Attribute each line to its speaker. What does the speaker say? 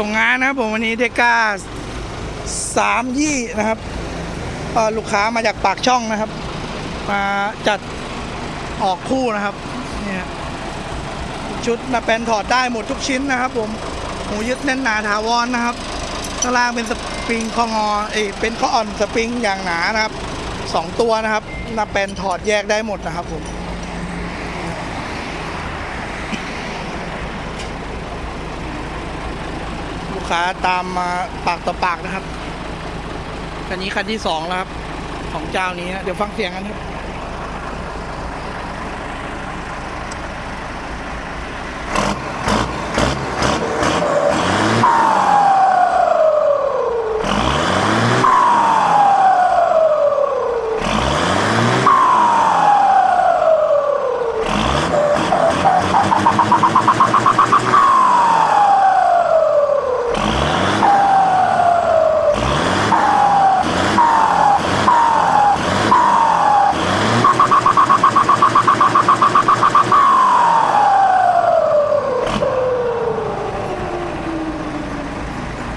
Speaker 1: ส่งงานนะครับผมวันนี้เทก้าสามยี่นะครับเอ่อลูกค้ามาจากปากช่องนะครับ มาจัดออกคู่นะครับเนี่ยชุดมาเป็นถอดได้หมดทุกชิ้นนะครับผมหูยึดแน่นหนาถาวรนะครับข้างล่างเป็นสปริงข้องอเอยเป็นข้ออ่อนสปริงอย่างหนานะครับสองตัวนะครับนาเป็นถอดแยกได้หมดนะครับผม ลูก ค้าตามมาปากต่อปากนะครับคันนี้คันที่สองแล้วครับ ของเจ้านี้นะเดี๋ยวฟังเสียงกันครับ